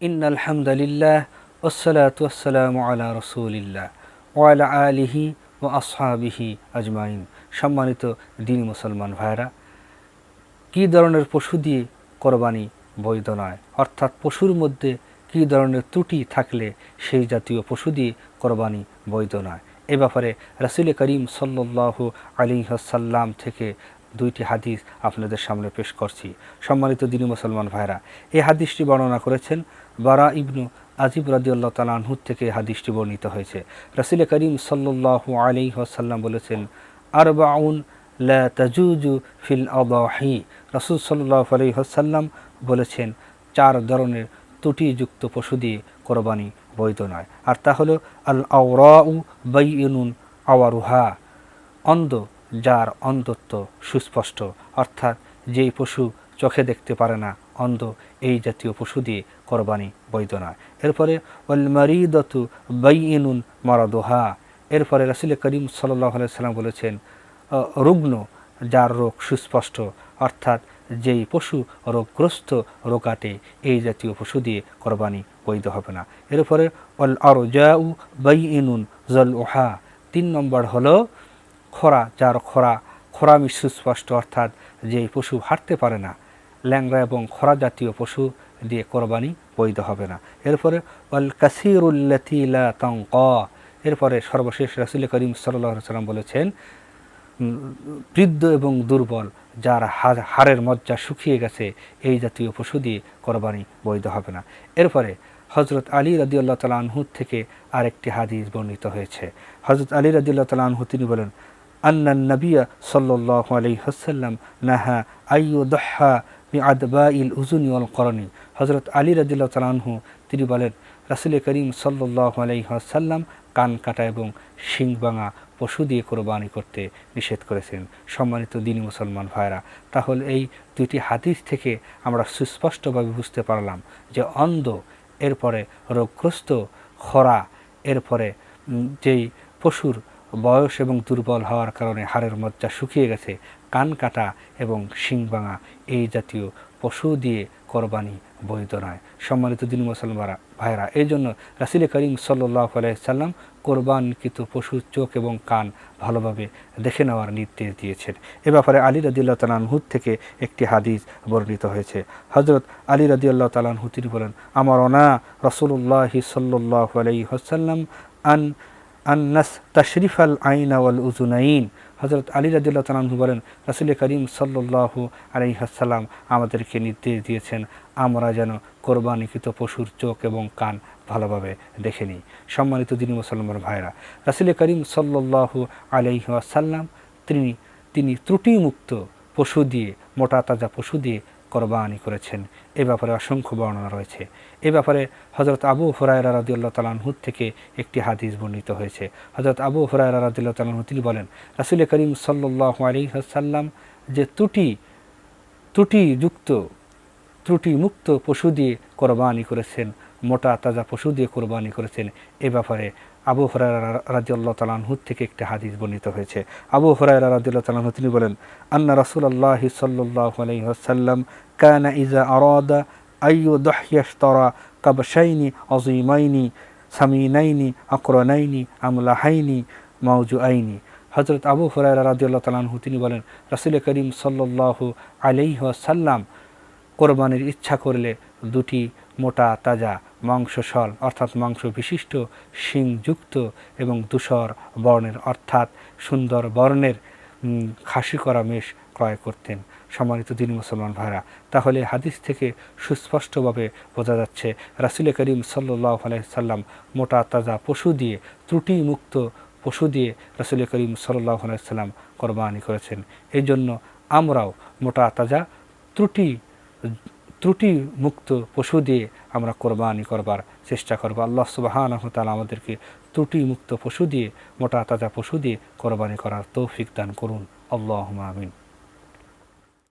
In আলহামদুলিল্লাহ ওসালাত আলিহি ও আসহাবিহি আজমাইন। সম্মানিত দিনী মুসলমান ভাইরা কি ধরনের পশু দিয়ে কোরবানি বৈধ নয়? অর্থাৎ পশুর মধ্যে কি ধরনের ত্রুটি থাকলে সেই জাতীয় পশু দিয়ে কোরবানি বৈধ নয়? এ ব্যাপারে রাসুল করিম সাল্লাহ আলী সাল্লাম থেকে দুইটি হাদিস আপনাদের সামনে পেশ করছি। সম্মানিত দিনী মুসলমান ভাইরা, এই হাদিসটি বর্ণনা করেছেন বারা ইবনু আজিব রাদিউল্লাহ তালাহুদ থেকে হাদিসটি বর্ণিত হয়েছে। রাসুল করিম সাল্লাহ আলী সাল্লাম বলেছেন আর বাউন লা তাজুজু ফিল আদাহি। রাসুল সাল্লাহ আলী সাল্লাম বলেছেন, চার ধরনের ত্রুটিযুক্ত পশু দিয়ে কোরবানি বৈধ নয়। আর তা হলো, আল আওরাউ বাইনুন আওয়ারুহা। অন্ধ যার অন্ধত্ব সুস্পষ্ট, অর্থাৎ যেই পশু চোখে দেখতে পারে না, অন্ধ এই জাতীয় পশু দিয়ে কোরবানি বৈধ নয়। এরপরে, ওয়াল মারিদতু বাইনুন মারাদোহা। এরপরে রাসুল করিম সাল্লাহ সাল্লাম বলেছেন রুগ্ন যার রোগ সুস্পষ্ট, অর্থাৎ যেই পশু রোগগ্রস্ত রোগাটে এই জাতীয় পশু দিয়ে কোরবানি বৈধ হবে না। এরপরে অল আর জাউ বাই ইনুন জল ওহা তিন নম্বর হলো খরা, যার খরা খরামি সুস্পষ্ট অর্থাৎ যে পশু হাঁটতে পারে না ল্যাংরা এবং খরা জাতীয় পশু দিয়ে কোরবানি বৈধ হবে না। এরপরে অল কাসিরুল্লাতিলা ক এরপরে সর্বশেষ রাসুল করিম সাল্লাম বলেছেন বৃদ্ধ এবং দুর্বল, যার হাড়ের মজ্জা শুকিয়ে গেছে, এই জাতীয় পশু দিয়ে কোরবানি বৈধ হবে না। এরপরে হজরত আলী রদিউল্লাহ তালা থেকে আরেকটি হাদিস বর্ণিত হয়েছে। হজরত আলী রদিউল্লাহ তালা আনহু তিনি বলেন আন্না নবিয়া সাল্লাহ আলী হাসাল্লাম নাহা আইয়ু দহা ইল উজুনি অল করণী হজরত আলী রদিল্লাহ তালাহু তিনি বলেন, রাসুল করিম সাল্লাহ আলাইসাল্লাম কান কাটা এবং শিং ভাঙা পশু দিয়ে কোরবানি করতে নিষেধ করেছেন। সম্মানিত দিনী মুসলমান ভাইরা তাহলে এই দুটি হাদিস থেকে আমরা সুস্পষ্টভাবে বুঝতে পারলাম যে অন্ধ, এরপরে রোগগ্রস্ত, খরা, এরপরে যেই পশুর বয়স এবং দুর্বল হওয়ার কারণে হাড়ের মজ্জা শুকিয়ে গেছে, কান কাটা এবং শিং ভাঙা এই জাতীয় পশু দিয়ে কোরবানি বৈধ নয়। সম্মানিত দিন মুসলমানরা ভাইরা এই জন্য রাসিল করিম সাল্লাহ আলাইসাল্লাম কোরবানকৃত পশুর চোখ এবং কান ভালোভাবে দেখে নেওয়ার নির্দেশ দিয়েছেন। এ ব্যাপারে আলী রদিল্লাহ তালানহুদ থেকে একটি হাদিস বর্ণিত হয়েছে। হজরত আলী রদিউল্লাহ তালানহু তিনি বলেন, আমার অনা রসুল্লাহি সাল্লাহ আলাই হাসাল্লাম আন আন্নাস তশরিফ আল আইন আল উজুনাইন হজরত আলী রাদিল্লাহ তালাহু বলেন, রাসুল করিম সাল্লাহ আলাইহাসাল্লাম আমাদেরকে নির্দেশ দিয়েছেন, আমরা যেন কোরবানিকৃত পশুর চোখ এবং কান ভালোভাবে দেখে নিই। সম্মানিত দিনী মুসলমান ভাইরা রাসুল করিম সাল্লাহ আলাইহাসাল্লাম তিনি তিনি ত্রুটিমুক্ত পশু দিয়ে, মোটা তাজা পশু দিয়ে কোরবানি করেছেন। এ ব্যাপারে অসংখ্য বর্ণনা রয়েছে। এ ব্যাপারে হজরত আবু হরায়রা রাদিউল্লাহ তালাহুদ থেকে একটি হাদিস বর্ণিত হয়েছে। হজরত আবু হরায়রা রাদিউল্লাহ তালাহু তিনি বলেন, রাসুল করিম সাল্লাহ আলী সাল্লাম যে ত্রুটি, ত্রুটিযুক্ত, ত্রুটিমুক্ত পশু দিয়ে কোরবানি করেছেন মোটা তাজা পশু দিয়ে কোরবানি করেছেন। এ ব্যাপারে আবু হরাইরা রাজিউল্লাহ তালাহুদ থেকে একটি হাদিস বর্ণিত হয়েছে। আবু হরাইরা রাজিউল্লাহ তালাহু তিনি বলেন, আন্না রাসুল্লাহ সাল্লাহ আলহিহাসাল্লাম কানা ইজা আরাদা আইয়ু দহিয়াস্তরা কাবসাইনি অজিমাইনি সামিনাইনি, আকরনাইনি, আমলাহাইনি মাউজু আইনি হজরত আবু হরাইরা রাজিউল্লাহ তালাহু তিনি বলেন, রাসুল করিম সাল্লাহ আলাইহাসাল্লাম কোরবানির ইচ্ছা করলে দুটি মোটা তাজা মাংসসল অর্থাৎ মাংস বিশিষ্ট শিংযুক্ত এবং ধূসর বর্ণের, অর্থাৎ সুন্দর বর্ণের খাসি করা মেষ ক্রয় করতেন। সম্মানিত দিন মুসলমান ভাইরা, তাহলে হাদিস থেকে সুস্পষ্টভাবে বোঝা যাচ্ছে, রাসুল করিম সাল্লাহ আলাইসাল্লাম মোটা তাজা পশু দিয়ে, ত্রুটিমুক্ত পশু দিয়ে রাসুল করিম সাল্লাহ আলাইসাল্লাম কোরবানি করেছেন। এই জন্য আমরাও মোটা তাজা, ত্রুটি ত্রুটি মুক্ত পশু দিয়ে আমরা কোরবানি করবার চেষ্টা করব। আল্লাহ সুবাহান তালা আমাদেরকে ত্রুটি মুক্ত পশু দিয়ে, মোটা তাজা পশু দিয়ে কোরবানি করার তৌফিক দান করুন। আল্লাহ আমিন।